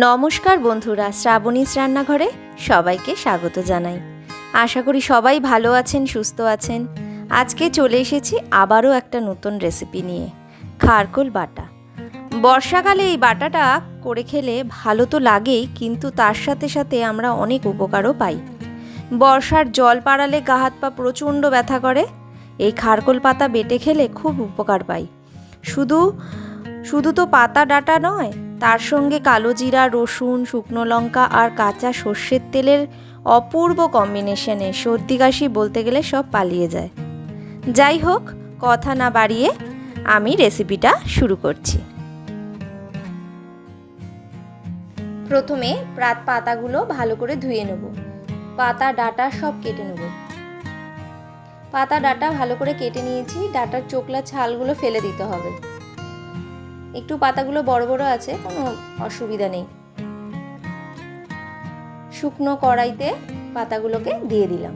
নমস্কার বন্ধুরা, শ্রাবণীস রান্নাঘরে সবাইকে স্বাগত জানাই। আশা করি সবাই ভালো আছেন, সুস্থ আছেন। আজকে চলে এসেছি আবারও একটা নতুন রেসিপি নিয়ে, খারকোল বাটা। বর্ষাকালে এই বাটাটা করে খেলে ভালো তো লাগেই, কিন্তু তার সাথে সাথে আমরা অনেক উপকারও পাই। বর্ষার জল পাড়ালে গা হাত পা প্রচণ্ড ব্যথা করে, এই খারকোল পাতা বেটে খেলে খুব উপকার পাই। শুধু শুধু তো পাতা ডাটা নয় তার সঙ্গে কালো জিরা, রসুন, শুকনো লঙ্কা আর কাঁচা সর্ষের তেলের অপূর্ব কম্বিনেশনে সর্দি কাশি বলতে গেলে সব পালিয়ে যায়। যাই হোক, কথা না বাড়িয়ে আমি রেসিপিটা শুরু করছি। প্রথমে প্রাত পাতাগুলো ভালো করে ধুয়ে নেব। পাতা, ডাটা সব কেটে নেব। পাতা, ডাটা ভালো করে কেটে নিয়েছি। ডাটার চোকলা ছালগুলো ফেলে দিতে হবে। একটু পাতাগুলো বড় বড় আছে, কোনো অসুবিধা নেই। শুকনো কড়াইতে পাতাগুলোকে দিয়ে দিলাম।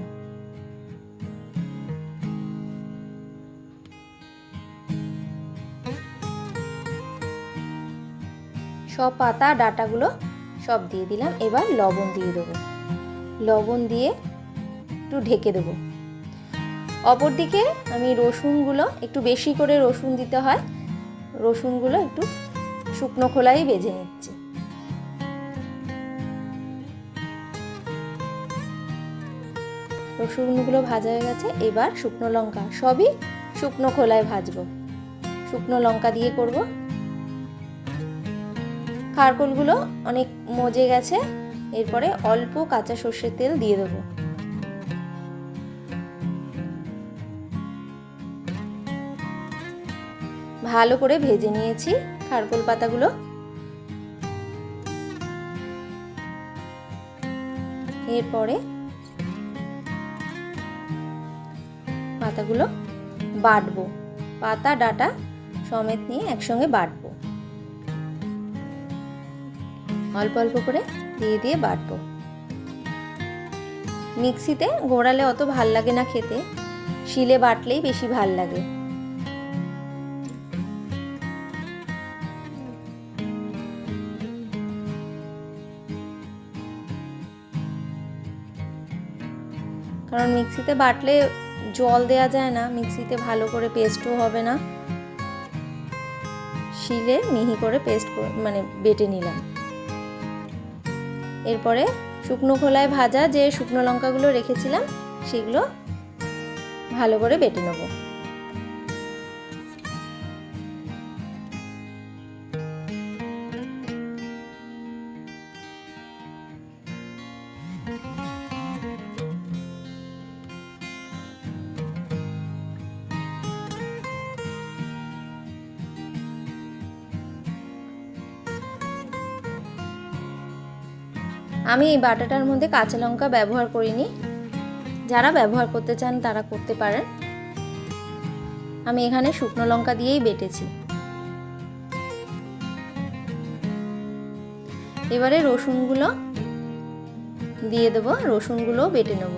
সব পাতা, ডাটাগুলো সব দিয়ে দিলাম। এবার লবণ দিয়ে দেবো। লবণ দিয়ে একটু ঢেকে দেবো। অপরদিকে আমি রসুনগুলো, একটু বেশি করে রসুন দিতে হয়। রসুনগুলো একটু শুকনো খোলাই বেজে নিচ্ছি। রসুনগুলো ভাজা হয়ে গেছে, এবার শুকনো লঙ্কা। সবই শুকনো খোলায় ভাজবো। শুকনো লঙ্কা দিয়ে করব। খারকোলগুলো অনেক মজে গেছে, এরপরে অল্প কাঁচা সর্ষের তেল দিয়ে দেবো। ভালো করে ভেজে নিয়েছি খারকোল পাতাগুলো। এরপরে পাতাগুলো বাটবো। পাতা, ডাটা সমেত নিয়ে একসঙ্গে বাটবো। অল্প অল্প করে দিয়ে দিয়ে বাটবো। মিক্সিতে গোড়ালে অত ভালো লাগে না খেতে। শিলে বাটলেই বেশি ভালো লাগে। কারণ মিক্সিতে বাটলে জল দেয়া যায় না, মিক্সিতে ভালো করে পেস্টও হবে না। শিলে মিহি করে পেস্ট মানে বেটে নিলাম। এরপরে শুকনো খোলায় ভাজা যে শুকনো লঙ্কাগুলো রেখেছিলাম, সেগুলো ভালো করে বেটে নেব। আমি এই বাটাটার মধ্যে কাঁচা লঙ্কা ব্যবহার করিনি। যারা ব্যবহার করতে চান তারা করতে পারেন। আমি এখানে শুকনো লঙ্কা দিয়েই বেটেছি। এবারে রসুনগুলো দিয়ে দেবো রসুনগুলো বেটে নেব।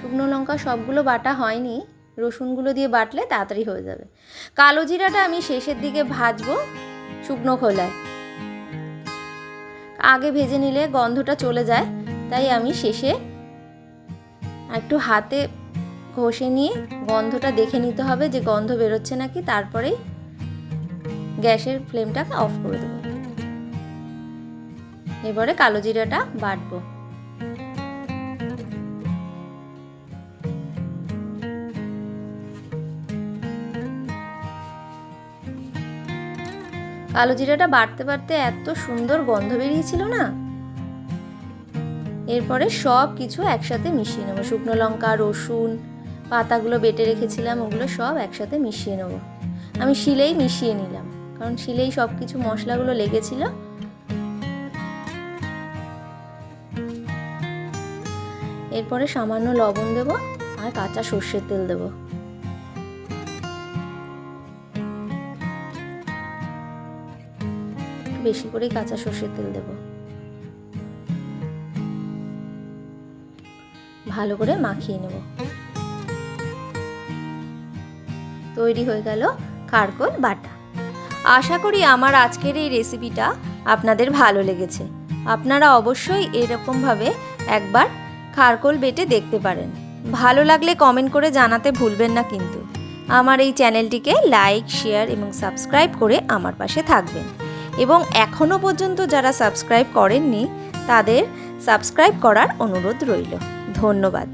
শুকনো লঙ্কা সবগুলো বাটা হয়নি, রসুনগুলো দিয়ে বাটলে তাড়াতাড়ি হয়ে যাবে। কালো জিরাটা আমি শেষের দিকে ভাজবো শুকনো খোলায়। আগে ভেজে নিলে গন্ধটা চলে যায়। তাই আমি শেষে একটু হাতে ঘষে নিয়ে গন্ধটা দেখে নিতে হবে যে গন্ধ বেরোচ্ছে নাকি, তারপরেই গ্যাসের ফ্লেমটা অফ করে দেবো। এবারে কালো জিরাটা বাটবো। কালো জিরাটা বাড়তে বাড়তে এত সুন্দর গন্ধ বেরিয়েছিল না? এরপরে সব কিছু একসাথে মিশিয়ে নেব। শুকনো লঙ্কা, রসুন, পাতাগুলো বেটে রেখেছিলাম, ওগুলো সব একসাথে মিশিয়ে নেব। আমি শিলেই মিশিয়ে নিলাম, কারণ শিলেই সব কিছু মশলাগুলো লেগেছিল। এরপরে সামান্য লবণ দেবো আর কাঁচা সর্ষের তেল দেবো। বেশি করে কাঁচা সর্ষের তেল দেব। ভালো করে মাখিয়ে নেব। তৈরি হয়ে গেল খারকোল বাটা। আশা করি আমার আজকের এই রেসিপিটা আপনাদের ভালো লেগেছে। আপনারা অবশ্যই এরকমভাবে একবার খারকোল বেটে দেখতে পারেন। ভালো লাগলে কমেন্ট করে জানাতে ভুলবেন না কিন্তু। আমার এই চ্যানেলটিকে লাইক, শেয়ার এবং সাবস্ক্রাইব করে আমার পাশে থাকবেন। এবং এখনও পর্যন্ত যারা সাবস্ক্রাইব করেননি তাদের সাবস্ক্রাইব করার অনুরোধ রইল। ধন্যবাদ।